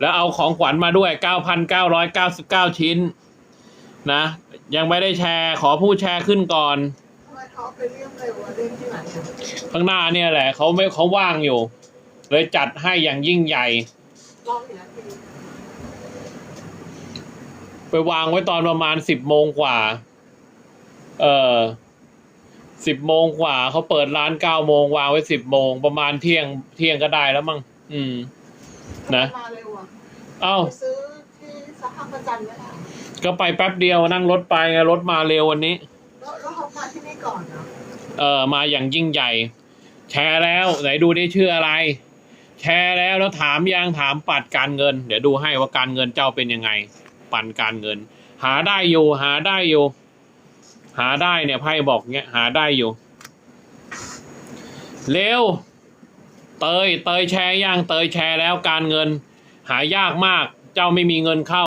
แล้วเอาของขวัญมาด้วย 9,999 ชิ้น นะ ยังไม่ได้แชร์ขอผู้แชร์ขึ้นก่อนทำไมเขาไปเรียกเร็วอะเรียกที่ไหนอะข้างหน้าเนี่ยแหละเขาไม่เขาว่างอยู่ เลยจัดให้อย่างยิ่งใหญ่ ไปวางไว้ตอนประมาณสิบโมงกว่า เออสิบโมงกว่าเขาเปิดร้านเก้าโมงวางไว้สิบโมงประมาณเที่ยงเที่ยงก็ได้แล้วมั้งอืม นะ เร็วอะเอ้า ไปซื้อที่สหประจันทร์ไหมล่ะก็ไปแป๊บเดียวนั่งรถไปไงรถมาเร็ววันนี้ แล้วแล้วเขามาที่นี่ก่อนนะเออมาอย่างยิ่งใหญ่ แชร์แล้วไหนดูได้ชื่ออะไร แชร์แล้วแล้วถามยังถามปัดการเงิน เดี๋ยวดูให้ว่าการเงินเจ้าเป็นยังไง ปันการเงิน หาได้อยู่ หาได้อยู่ หาได้เนี่ยไพ่บอกเนี้ยหาได้อยู่ เร็ว เตยเตยแชร์ย่างเตยแชร์แล้วการเงิน หายากมาก เจ้าไม่มีเงินเข้า